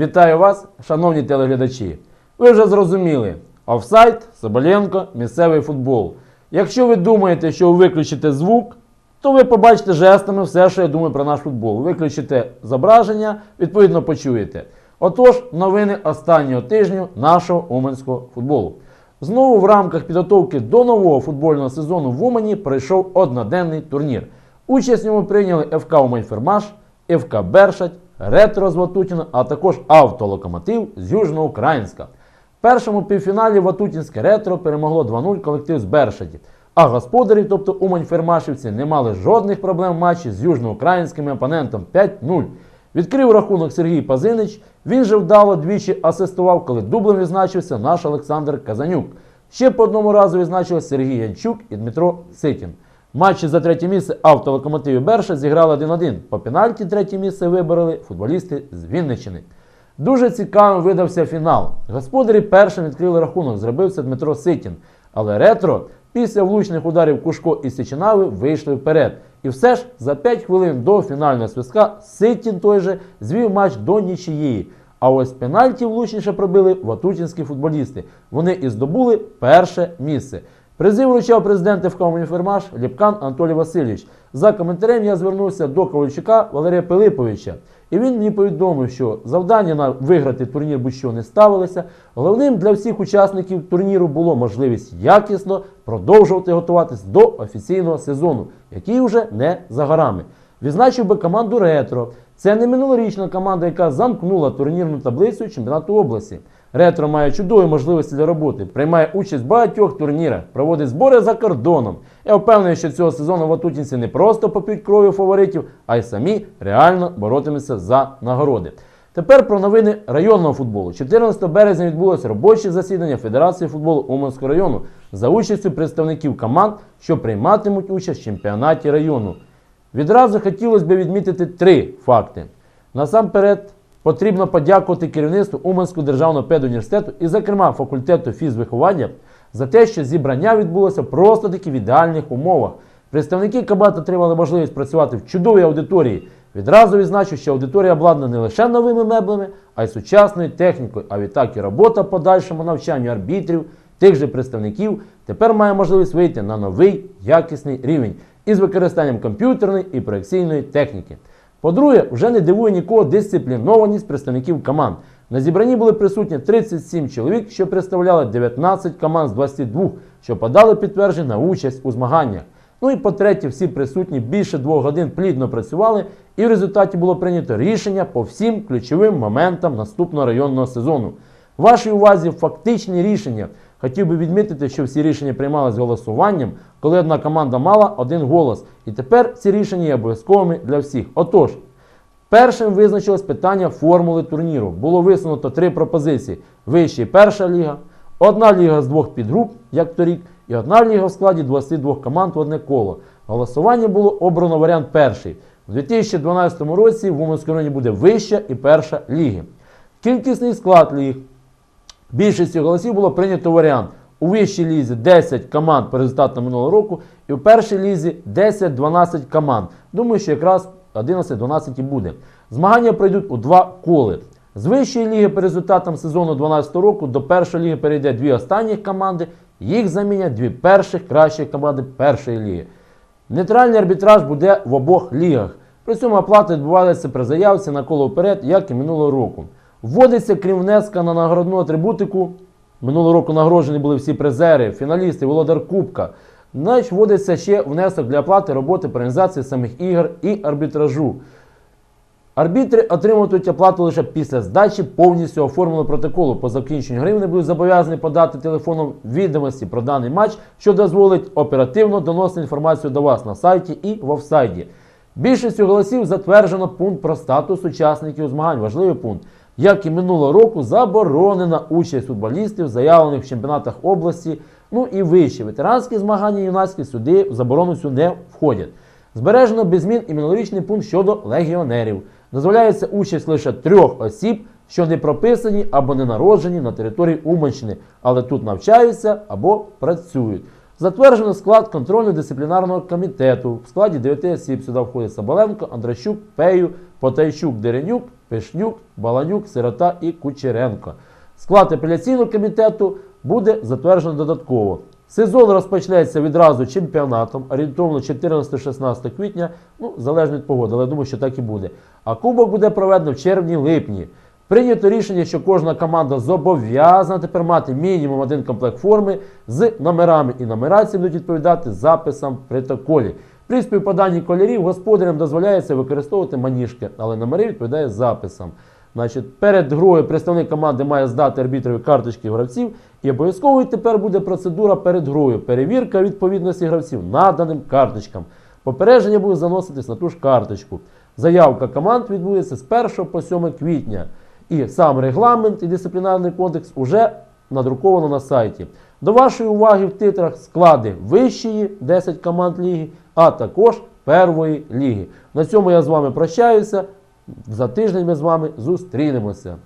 Вітаю вас, шановні телеглядачі. Ви вже зрозуміли, офсайд, Соболенко, місцевий футбол. Якщо ви думаєте, що ви виключите звук, то ви побачите жестами все, що я думаю про наш футбол. Виключите зображення, відповідно почуєте. Отож, новини останнього тижню нашого уманського футболу. Знову в рамках підготовки до нового футбольного сезону в Умані пройшов одноденний турнір. Участь в ньому прийняли ФК Умань-Фермаш, ФК Бершать, Ретро з Ватутіна, а також автолокомотив з Южноукраїнська. В першому півфіналі Ватутінське ретро перемогло 2-0 колектив з Бершаті. А господарі, тобто Умань-Фермашівці, не мали жодних проблем в матчі з южноукраїнським опонентом 5-0. Відкрив рахунок Сергій Пазинич. Він же вдало двічі асистував, коли дублем відзначився наш Олександр Казанюк. Ще по одному разу відзначились Сергій Янчук і Дмитро Ситін. Матчі за третє місце автолокомотив і Берша зіграли 1-1. По пенальті третє місце вибороли футболісти з Вінниччини. Дуже цікавим видався фінал. Господарі першим відкрили рахунок, зробив це Дмитро Ситін. Але ретро після влучних ударів Кушко і Сичинави вийшли вперед. І все ж за 5 хвилин до фінального свистка Ситін той же звів матч до нічиєї. А ось пенальті влучніше пробили ватутінські футболісти. Вони і здобули перше місце. Призи вручав президент ФК «Уніфермаш» Ліпкан Анатолій Васильович. За коментарем я звернувся до Ковальчука Валерія Пилиповича. І він мені повідомив, що завдання на виграти турнір будь-що не ставилося. Головним для всіх учасників турніру було можливість якісно продовжувати готуватись до офіційного сезону, який вже не за горами. Відзначив би команду Ретро. Це не минулорічна команда, яка замкнула турнірну таблицю чемпіонату області. Ретро має чудові можливості для роботи, приймає участь в багатьох турнірах, проводить збори за кордоном. Я впевнений, що цього сезону ватутінці не просто поп'ють кров'ю фаворитів, а й самі реально боротимуться за нагороди. Тепер про новини районного футболу. 14 березня відбулося робоче засідання Федерації футболу Уманського району за участю представників команд, що прийматимуть участь в чемпіонаті району. Відразу хотілося б відмітити три факти. Насамперед, потрібно подякувати керівництву Уманського державного педуніверситету і, зокрема, факультету фізвиховання за те, що зібрання відбулося просто таки в ідеальних умовах. Представники команд отримали можливість працювати в чудовій аудиторії. Відразу відзначу, що аудиторія обладнана не лише новими меблами, а й сучасною технікою. А відтак і робота по подальшому навчанню арбітрів, тих же представників, тепер має можливість вийти на новий якісний рівень із використанням комп'ютерної і проекційної техніки. По-друге, вже не дивує нікого дисциплінованість представників команд. На зібранні були присутні 37 чоловік, що представляли 19 команд з 22, що подали підтвердження на участь у змаганнях. Ну і по-третє, всі присутні більше двох годин плідно працювали, і в результаті було прийнято рішення по всім ключовим моментам наступного районного сезону. Вашій увазі фактичні рішення. Хотів би відмітити, що всі рішення приймалися голосуванням, коли одна команда мала один голос. І тепер ці рішення є обов'язковими для всіх. Отож, першим визначилось питання формули турніру. Було висунуто три пропозиції: вища і перша ліга, одна ліга з двох підгруп, як торік, і одна ліга в складі 22 команд в одне коло. Голосування було обрано варіант перший. У 2012 році в Уманському районі буде вища і перша ліги. Кількісний склад ліг. Більшістю голосів було прийнято варіант. У вищій лізі 10 команд по результатам минулого року, і в першій лізі 10-12 команд. Думаю, що якраз 11-12 і буде. Змагання пройдуть у два коли. З вищої ліги по результатам сезону 2012 року до першої ліги перейде дві останні команди. Їх замінять дві перших кращих команди першої ліги. Нейтральний арбітраж буде в обох лігах. При цьому оплата відбувається при заявці на коло вперед, як і минулого року. Вводиться, крім внеска на нагородну атрибутику. Минулого року нагороджені були всі призери, фіналісти, володар Кубка. Значить, вводиться ще внесок для оплати роботи по організації самих ігор і арбітражу. Арбітри отримуватимуть оплату лише після здачі повністю оформленого протоколу. По закінченню гри вони будуть зобов'язані подати телефоном відомості про даний матч, що дозволить оперативно доносити інформацію до вас на сайті і в офсайді. Більшістю голосів затверджено пункт про статус учасників змагань. Важливий пункт. Як і минулого року, заборонена участь футболістів, заявлених в чемпіонатах області, ну і вище. Ветеранські змагання юнацькі сюди в заборону сюди не входять. Збережено без змін і минулорічний пункт щодо легіонерів. Дозволяється участь лише трьох осіб, що не прописані або не народжені на території Уманщини, але тут навчаються або працюють. Затверджено склад контрольно-дисциплінарного комітету. В складі 9 осіб сюди входять Соболенко, Андрощук, Пею, Потайчук, Деренюк, Пишнюк, Баланюк, Сирота і Кучеренко. Склад апеляційного комітету буде затверджено додатково. Сезон розпочнеться відразу чемпіонатом, орієнтовно 14-16 квітня, ну, залежно від погоди, але я думаю, що так і буде. А кубок буде проведено в червні-липні. Прийнято рішення, що кожна команда зобов'язана тепер мати мінімум один комплект форми з номерами і нумерації будуть відповідати записам в протоколі. При співпаданні кольорів господарям дозволяється використовувати маніжки, але номери відповідають записам. Значить, перед грою представник команди має здати арбітрові карточки гравців, і обов'язковою тепер буде процедура перед грою. Перевірка відповідності гравців наданим карточкам. Попередження буде заноситись на ту ж карточку. Заявка команд відбудеться з 1 по 7 квітня. І сам регламент і дисциплінарний кодекс уже надруковано на сайті. До вашої уваги в титрах склади вищої 10 команд ліги, а також первої ліги. На цьому я з вами прощаюся. За тиждень ми з вами зустрінемося.